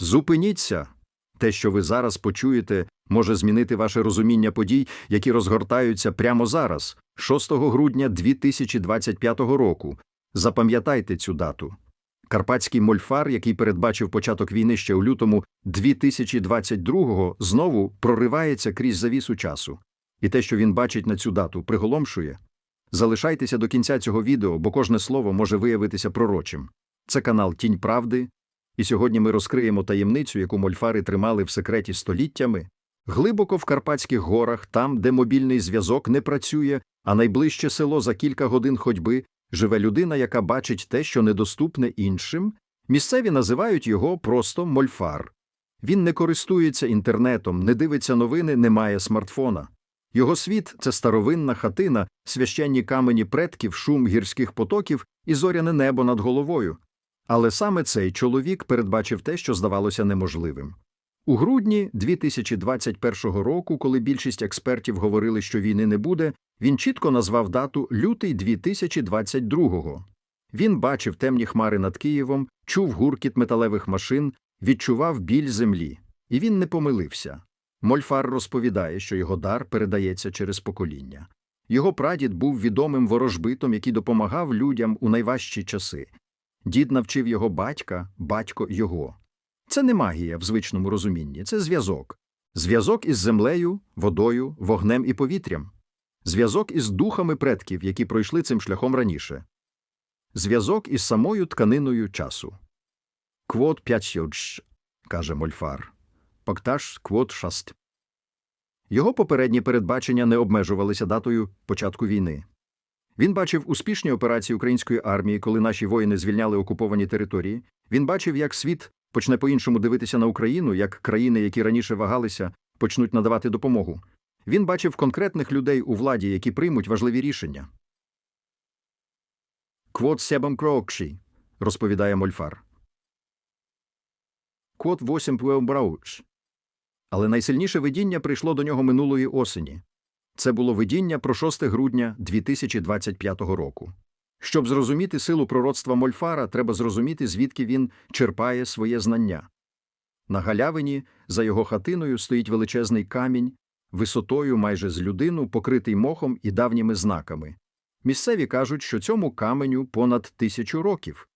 Зупиніться. Те, що ви зараз почуєте, може змінити ваше розуміння подій, які розгортаються прямо зараз, 6 грудня 2025 року. Запам'ятайте цю дату. Карпатський мольфар, який передбачив початок війни ще у лютому 2022-го, знову проривається крізь завісу часу. І те, що він бачить на цю дату, приголомшує. Залишайтеся до кінця цього відео, бо кожне слово може виявитися пророчим. Це канал Тінь Правди, і сьогодні ми розкриємо таємницю, яку мольфари тримали в секреті століттями. Глибоко в Карпатських горах, там, де мобільний зв'язок не працює, а найближче село за кілька годин ходьби, живе людина, яка бачить те, що недоступне іншим. Місцеві називають його просто мольфар. Він не користується інтернетом, не дивиться новини, не має смартфона. Його світ це старовинна хатина, священні камені предків, шум гірських потоків і зоряне небо над головою. Але саме цей чоловік передбачив те, що здавалося неможливим. У грудні 2021 року, коли більшість експертів говорили, що війни не буде, він чітко назвав дату лютий 2022-го. Він бачив темні хмари над Києвом, чув гуркіт металевих машин, відчував біль землі. І він не помилився. Мольфар розповідає, що його дар передається через покоління. Його прадід був відомим ворожбитом, який допомагав людям у найважчі часи. Дід навчив його батька, батько його. Це не магія в звичному розумінні, це зв'язок. Зв'язок із землею, водою, вогнем і повітрям. Зв'язок із духами предків, які пройшли цим шляхом раніше. Зв'язок із самою тканиною часу. Квот п'ятьсьодж, каже Мольфар. Покташ квот шаст. Його попередні передбачення не обмежувалися датою початку війни. Він бачив успішні операції української армії, коли наші воїни звільняли окуповані території. Він бачив, як світ почне по-іншому дивитися на Україну, як країни, які раніше вагалися, почнуть надавати допомогу. Він бачив конкретних людей у владі, які приймуть важливі рішення. Квот себам крокші, розповідає Мольфар. Квот восім брауч. Але найсильніше видіння прийшло до нього минулої осені. Це було видіння про 6 грудня 2025 року. Щоб зрозуміти силу пророцтва Мольфара, треба зрозуміти, звідки він черпає своє знання. На галявині за його хатиною стоїть величезний камінь, висотою майже з людину, покритий мохом і давніми знаками. Місцеві кажуть, що цьому каменю понад тисячу років,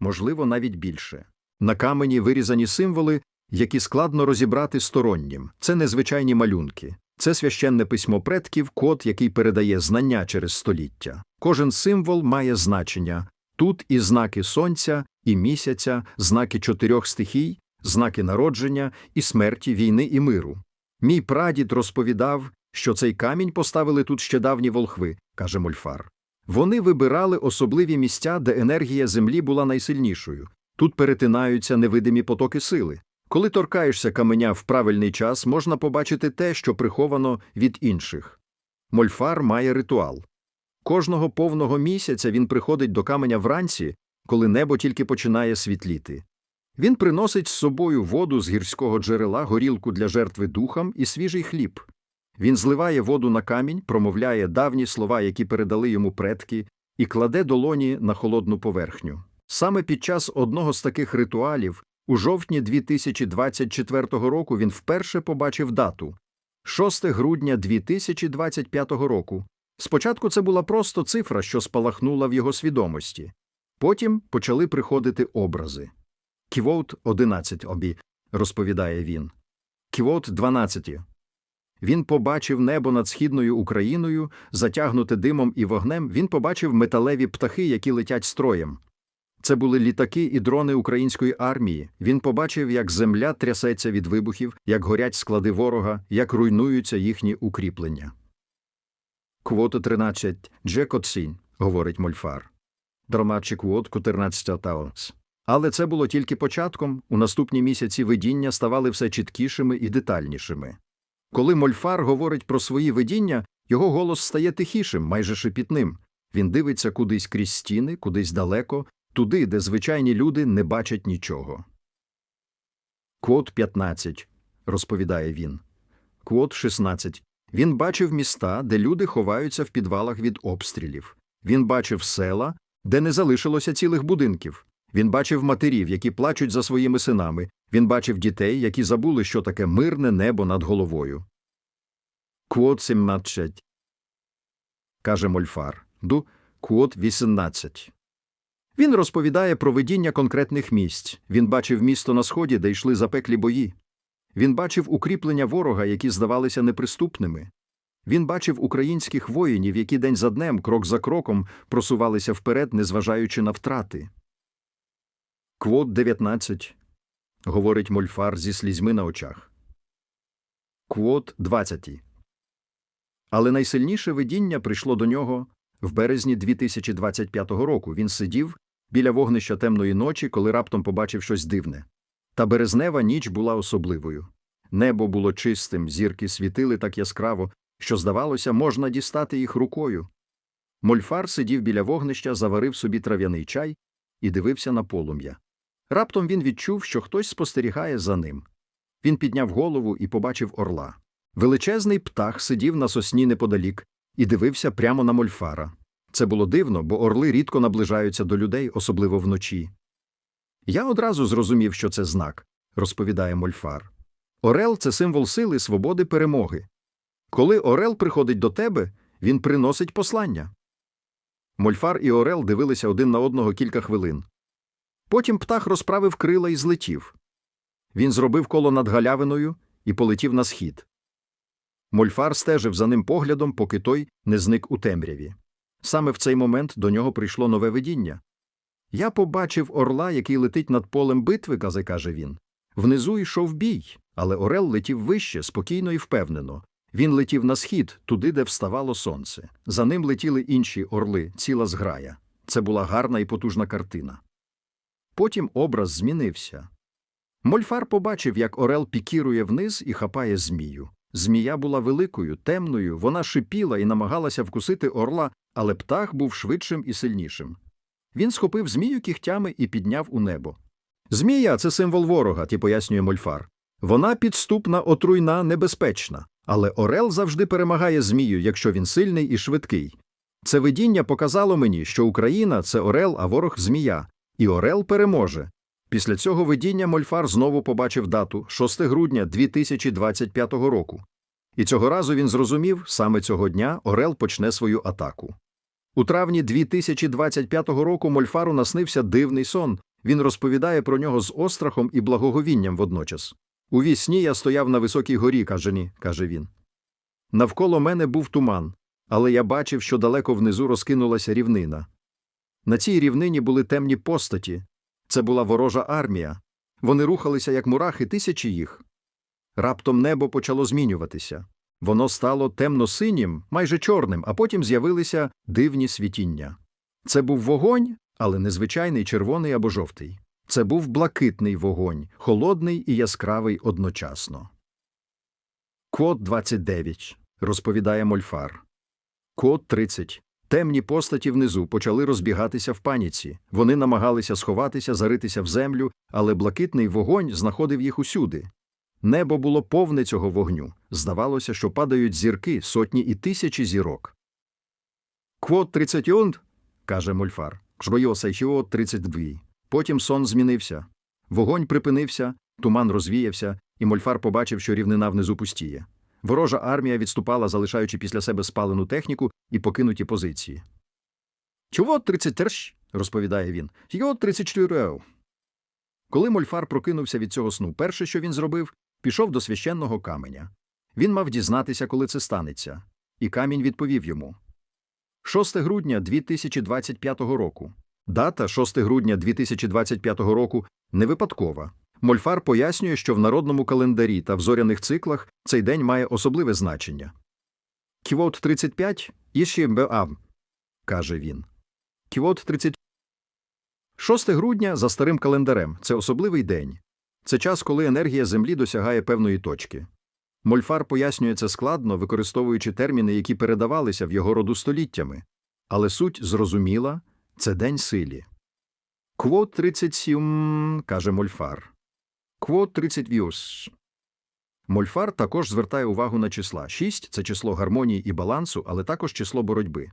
можливо, навіть більше. На камені вирізані символи, які складно розібрати стороннім. Це незвичайні малюнки. Це священне письмо предків, код, який передає знання через століття. Кожен символ має значення. Тут і знаки сонця, і місяця, знаки чотирьох стихій, знаки народження і смерті, війни і миру. Мій прадід розповідав, що цей камінь поставили тут ще давні волхви, каже Мольфар. Вони вибирали особливі місця, де енергія землі була найсильнішою. Тут перетинаються невидимі потоки сили. Коли торкаєшся каменя в правильний час, можна побачити те, що приховано від інших. Мольфар має ритуал. Кожного повного місяця він приходить до каменя вранці, коли небо тільки починає світліти. Він приносить з собою воду з гірського джерела, горілку для жертви духам і свіжий хліб. Він зливає воду на камінь, промовляє давні слова, які передали йому предки, і кладе долоні на холодну поверхню. Саме під час одного з таких ритуалів у жовтні 2024 року він вперше побачив дату 6 грудня 2025 року. Спочатку це була просто цифра, що спалахнула в його свідомості. Потім почали приходити образи. Ківоут 11 обі, розповідає він. Ківоут 12. Він побачив небо над східною Україною, затягнуте димом і вогнем, він побачив металеві птахи, які летять строєм. Це були літаки і дрони української армії. Він побачив, як земля трясеться від вибухів, як горять склади ворога, як руйнуються їхні укріплення. Квота 13. Джекоцін, говорить Мольфар. Драмачі квот 14 таонс. Але це було тільки початком. У наступні місяці видіння ставали все чіткішими і детальнішими. Коли Мольфар говорить про свої видіння, його голос стає тихішим, майже шепітним. Він дивиться кудись крізь стіни, кудись далеко, туди, де звичайні люди не бачать нічого. Квот 15, розповідає він. Квот 16. Він бачив міста, де люди ховаються в підвалах від обстрілів. Він бачив села, де не залишилося цілих будинків. Він бачив матерів, які плачуть за своїми синами. Він бачив дітей, які забули, що таке мирне небо над головою. Квот 17. каже Мольфар. Ду квот 18. Він розповідає про видіння конкретних місць. Він бачив місто на сході, де йшли запеклі бої. Він бачив укріплення ворога, які здавалися неприступними. Він бачив українських воїнів, які день за днем, крок за кроком, просувалися вперед, незважаючи на втрати. Квот 19. говорить Мольфар зі слізьми на очах. Квот 20. Але найсильніше видіння прийшло до нього в березні 2025 року. Він сидів біля вогнища темної ночі, коли раптом побачив щось дивне. Та березнева ніч була особливою. Небо було чистим, зірки світили так яскраво, що, здавалося, можна дістати їх рукою. Мольфар сидів біля вогнища, заварив собі трав'яний чай і дивився на полум'я. Раптом він відчув, що хтось спостерігає за ним. Він підняв голову і побачив орла. Величезний птах сидів на сосні неподалік і дивився прямо на мольфара. Це було дивно, бо орли рідко наближаються до людей, особливо вночі. Я одразу зрозумів, що це знак, розповідає Мольфар. Орел це символ сили, свободи, перемоги. Коли Орел приходить до тебе, він приносить послання. Мольфар і Орел дивилися один на одного кілька хвилин. Потім птах розправив крила і злетів. Він зробив коло над галявиною і полетів на схід. Мольфар стежив за ним поглядом, поки той не зник у темряві. Саме в цей момент до нього прийшло нове видіння. Я побачив орла, який летить над полем битви, каже він. Внизу йшов бій, але орел летів вище, спокійно і впевнено. Він летів на схід, туди, де вставало сонце. За ним летіли інші орли, ціла зграя. Це була гарна і потужна картина. Потім образ змінився. Мольфар побачив, як орел пікірує вниз і хапає змію. Змія була великою, темною, вона шипіла і намагалася вкусити орла, але птах був швидшим і сильнішим. Він схопив змію кігтями і підняв у небо. Змія це символ ворога, ті пояснює Мольфар. Вона підступна, отруйна, небезпечна, але орел завжди перемагає змію, якщо він сильний і швидкий. Це видіння показало мені, що Україна це орел, а ворог змія, і орел переможе. Після цього видіння Мольфар знову побачив дату 6 грудня 2025 року. І цього разу він зрозумів, саме цього дня Орел почне свою атаку. У травні 2025 року Мольфару наснився дивний сон. Він розповідає про нього з острахом і благоговінням водночас. У вісні я стояв на високій горі, каже ні, каже він. Навколо мене був туман, але я бачив, що далеко внизу розкинулася рівнина. На цій рівнині були темні постаті. Це була ворожа армія. Вони рухалися, як мурахи, тисячі їх. Раптом небо почало змінюватися. Воно стало темно-синім, майже чорним, а потім з'явилися дивні світіння. Це був вогонь, але не звичайний червоний або жовтий. Це був блакитний вогонь, холодний і яскравий одночасно. Код 29. розповідає Мольфар. Код 30. Темні постаті внизу почали розбігатися в паніці. Вони намагалися сховатися, заритися в землю, але блакитний вогонь знаходив їх усюди. Небо було повне цього вогню. Здавалося, що падають зірки, сотні і тисячі зірок. Квот 31, каже Мольфар. Жбойоса чого 32. Потім сон змінився. Вогонь припинився, туман розвіявся, і Мольфар побачив, що рівнина внизу пустіє. Ворожа армія відступала, залишаючи після себе спалену техніку і покинуті позиції. Чого 33, розповідає він. Його 34. Коли Мольфар прокинувся від цього сну, перше, що він зробив, пішов до священного каменя. Він мав дізнатися, коли це станеться, і камінь відповів йому. 6 грудня 2025 року. Дата 6 грудня 2025 року не випадкова. Мольфар пояснює, що в народному календарі та в зоряних циклах цей день має особливе значення. Ківот 35 іще каже він. Ківот 30. 6 грудня за старим календарем це особливий день. Це час, коли енергія Землі досягає певної точки. Мольфар пояснює це складно, використовуючи терміни, які передавалися в його роду століттями. Але суть зрозуміла це день силі. Квот 37, каже Мольфар. Квот 30 віус. Мольфар також звертає увагу на числа. 6 – це число гармонії і балансу, але також число боротьби.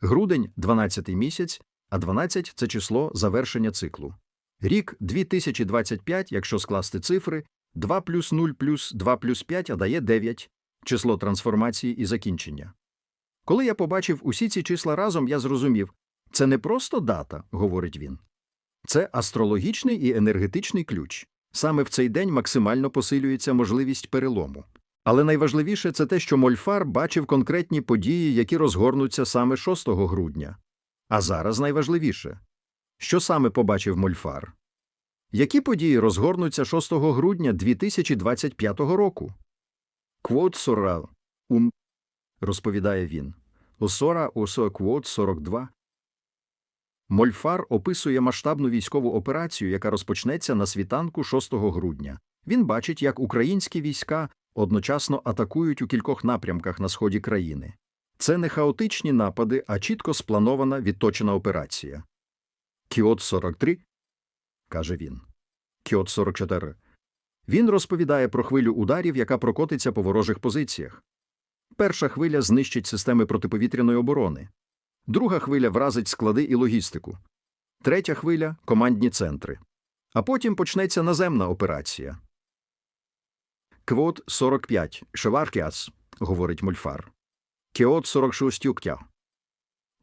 Грудень 12 місяць а 12 – це число завершення циклу. Рік 2025, якщо скласти цифри, 2 плюс 0 плюс 2 плюс 5, а дає 9 – число трансформації і закінчення. Коли я побачив усі ці числа разом, я зрозумів – це не просто дата, говорить він. Це астрологічний і енергетичний ключ. Саме в цей день максимально посилюється можливість перелому. Але найважливіше це те, що Мольфар бачив конкретні події, які розгорнуться саме 6 грудня. А зараз найважливіше що саме побачив Мольфар? Які події розгорнуться 6 грудня 2025 року? Квот сора ум, розповідає він. Осора осо квот 42. Мольфар описує масштабну військову операцію, яка розпочнеться на світанку 6 грудня. Він бачить, як українські війська одночасно атакують у кількох напрямках на сході країни. Це не хаотичні напади, а чітко спланована відточена операція. Кіот 43, каже він. Кіот 44. Він розповідає про хвилю ударів, яка прокотиться по ворожих позиціях. Перша хвиля знищить системи протиповітряної оборони. Друга хвиля вразить склади і логістику. Третя хвиля командні центри. А потім почнеться наземна операція. Квот 45. Шеваркіас, говорить Мольфар. Кіот 46 юктя.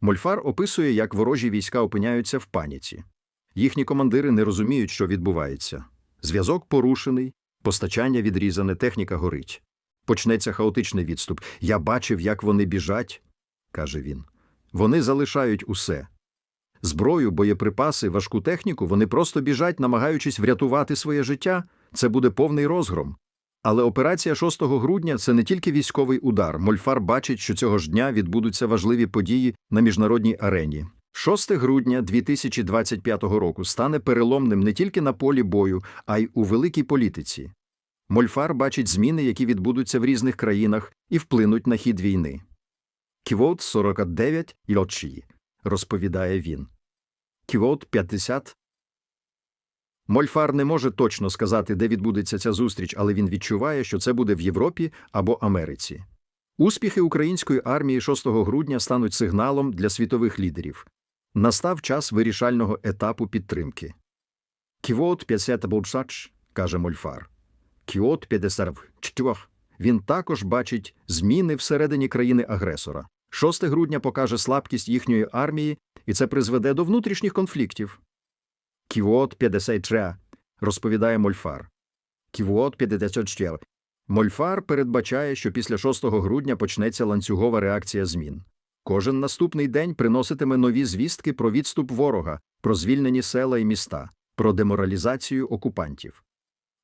Мольфар описує, як ворожі війська опиняються в паніці. Їхні командири не розуміють, що відбувається. Зв'язок порушений, постачання відрізане, техніка горить. Почнеться хаотичний відступ. Я бачив, як вони біжать, каже він. Вони залишають усе. Зброю, боєприпаси, важку техніку вони просто біжать, намагаючись врятувати своє життя. Це буде повний розгром. Але операція 6 грудня це не тільки військовий удар. Мольфар бачить, що цього ж дня відбудуться важливі події на міжнародній арені. 6 грудня 2025 року стане переломним не тільки на полі бою, а й у великій політиці. Мольфар бачить зміни, які відбудуться в різних країнах і вплинуть на хід війни. Ківот 49 Йочі, розповідає він. Ківот 50 Мольфар не може точно сказати, де відбудеться ця зустріч, але він відчуває, що це буде в Європі або Америці. Успіхи української армії 6 грудня стануть сигналом для світових лідерів. Настав час вирішального етапу підтримки. Ківот 50 Болшач, каже Мольфар. Кіот 54. Він також бачить зміни всередині країни-агресора. 6 грудня покаже слабкість їхньої армії, і це призведе до внутрішніх конфліктів. Ківот 53, розповідає Мольфар. Ківот 54. Мольфар передбачає, що після 6 грудня почнеться ланцюгова реакція змін. Кожен наступний день приноситиме нові звістки про відступ ворога, про звільнені села і міста, про деморалізацію окупантів.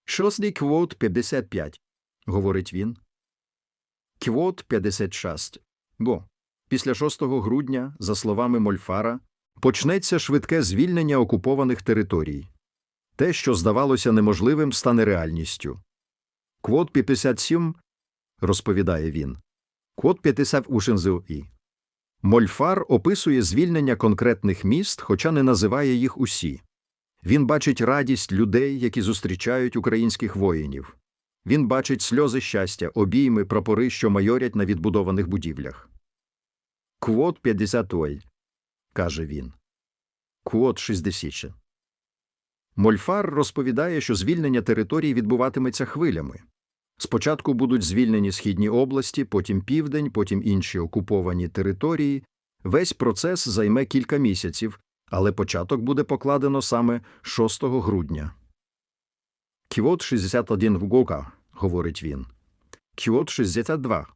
Шостий квот 55, говорить він. Квот 56. Бо після 6 грудня, за словами Мольфара, почнеться швидке звільнення окупованих територій. Те, що здавалося неможливим, стане реальністю. Квот 57, розповідає він. Квот 50 ушензу і. Мольфар описує звільнення конкретних міст, хоча не називає їх усі. Він бачить радість людей, які зустрічають українських воїнів. Він бачить сльози щастя, обійми, прапори, що майорять на відбудованих будівлях. Квот 50 ой, каже він. Квот 60. Мольфар розповідає, що звільнення територій відбуватиметься хвилями. Спочатку будуть звільнені східні області, потім південь, потім інші окуповані території. Весь процес займе кілька місяців, але початок буде покладено саме 6 грудня. Квот 61 Гока, говорить він. Квот 62.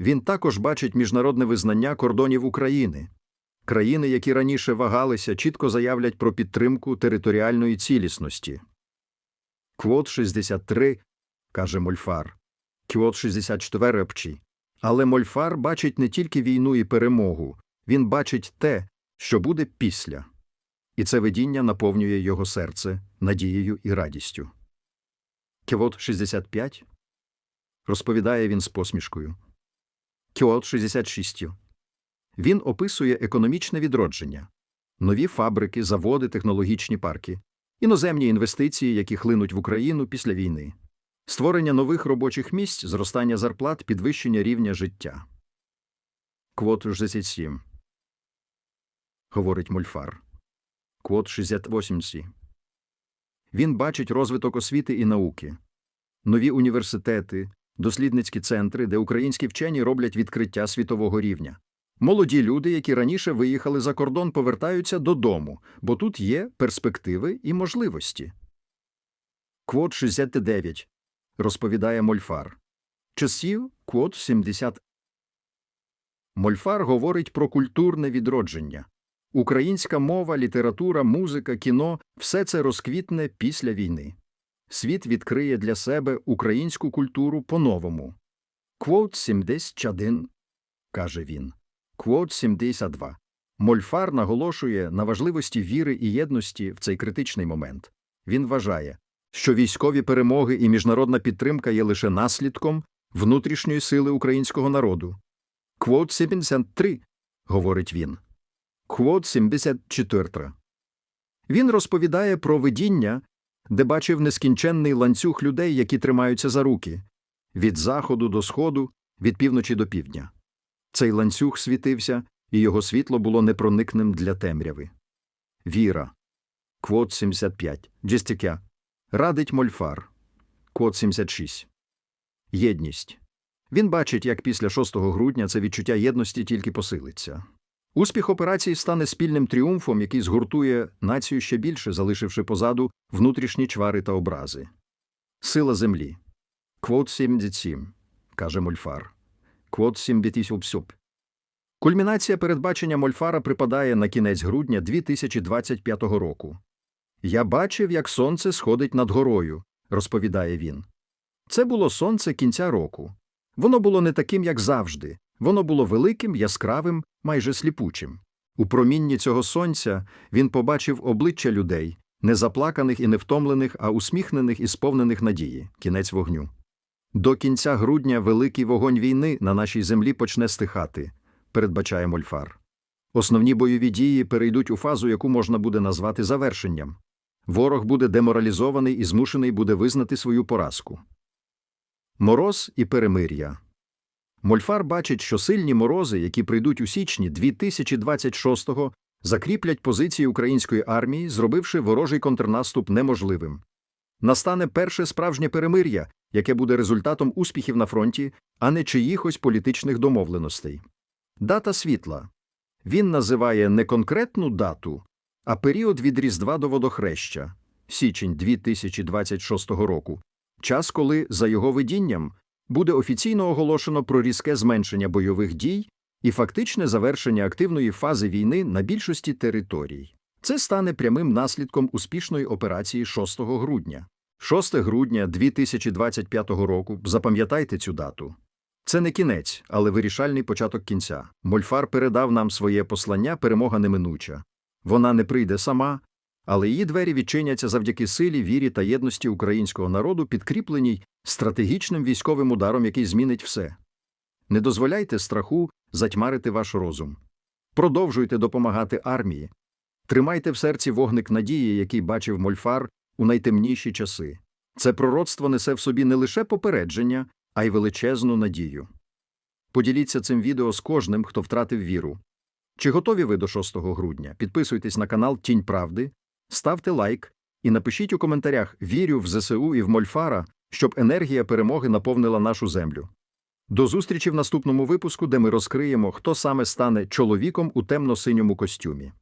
Він також бачить міжнародне визнання кордонів України. Країни, які раніше вагалися, чітко заявлять про підтримку територіальної цілісності. Квот 63, каже Мольфар. Квот 64 Пчі. Але Мольфар бачить не тільки війну і перемогу, він бачить те, що буде після. І це видіння наповнює його серце надією і радістю. Квот 65, розповідає він з посмішкою. Квот 66. Він описує економічне відродження, нові фабрики, заводи, технологічні парки, іноземні інвестиції, які хлинуть в Україну після війни, створення нових робочих місць, зростання зарплат, підвищення рівня життя. Квот 67. говорить Мольфар. Квот 68 сі. Він бачить розвиток освіти і науки, нові університети, дослідницькі центри, де українські вчені роблять відкриття світового рівня. Молоді люди, які раніше виїхали за кордон, повертаються додому, бо тут є перспективи і можливості. Квот 69. Розповідає Мольфар. Часів квот 70. Мольфар говорить про культурне відродження. Українська мова, література, музика, кіно – все це розквітне після війни. Світ відкриє для себе українську культуру по-новому. Квот 71, каже він. Квот 72. Мольфар наголошує на важливості віри і єдності в цей критичний момент. Він вважає, що військові перемоги і міжнародна підтримка є лише наслідком внутрішньої сили українського народу. Квот 73, говорить він. Квот 74. Він розповідає про видіння, де бачив нескінченний ланцюг людей, які тримаються за руки від заходу до сходу, від півночі до півдня. Цей ланцюг світився, і його світло було непроникним для темряви. Віра. Квот 75. Джестікя. Радить Мольфар. Квот 76. Єдність. Він бачить, як після 6 грудня це відчуття єдності тільки посилиться. Успіх операції стане спільним тріумфом, який згуртує націю ще більше, залишивши позаду внутрішні чвари та образи. Сила землі. Квот 77, каже Мольфар. Квот 77. Кульмінація передбачення Мольфара припадає на кінець грудня 2025 року. Я бачив, як сонце сходить над горою, розповідає він. Це було сонце кінця року. Воно було не таким, як завжди. Воно було великим, яскравим, майже сліпучим. У промінні цього сонця він побачив обличчя людей, не заплаканих і не втомлених, а усміхнених і сповнених надії, кінець вогню. До кінця грудня великий вогонь війни на нашій землі почне стихати, передбачає Мольфар. Основні бойові дії перейдуть у фазу, яку можна буде назвати завершенням. Ворог буде деморалізований і змушений буде визнати свою поразку. Мороз і перемир'я. Мольфар бачить, що сильні морози, які прийдуть у січні 2026-го, закріплять позиції української армії, зробивши ворожий контрнаступ неможливим. Настане перше справжнє перемир'я, яке буде результатом успіхів на фронті, а не чиїхось політичних домовленостей. Дата світла. Він називає не конкретну дату, а період від Різдва до водохреща січень 2026 року, час, коли, за його видінням, буде офіційно оголошено про різке зменшення бойових дій і фактичне завершення активної фази війни на більшості територій. Це стане прямим наслідком успішної операції 6 грудня. 6 грудня 2025 року запам'ятайте цю дату. Це не кінець, але вирішальний початок кінця. Мольфар передав нам своє послання перемога неминуча. Вона не прийде сама, але її двері відчиняться завдяки силі, вірі та єдності українського народу, підкріпленій стратегічним військовим ударом, який змінить все. Не дозволяйте страху затьмарити ваш розум. Продовжуйте допомагати армії. Тримайте в серці вогник надії, який бачив Мольфар у найтемніші часи. Це пророцтво несе в собі не лише попередження, а й величезну надію. Поділіться цим відео з кожним, хто втратив віру. Чи готові ви до 6 грудня? Підписуйтесь на канал Тінь Правди, ставте лайк і напишіть у коментарях Вірю в ЗСУ і в Мольфара, щоб енергія перемоги наповнила нашу землю. До зустрічі в наступному випуску, де ми розкриємо, хто саме стане чоловіком у темно-синьому костюмі.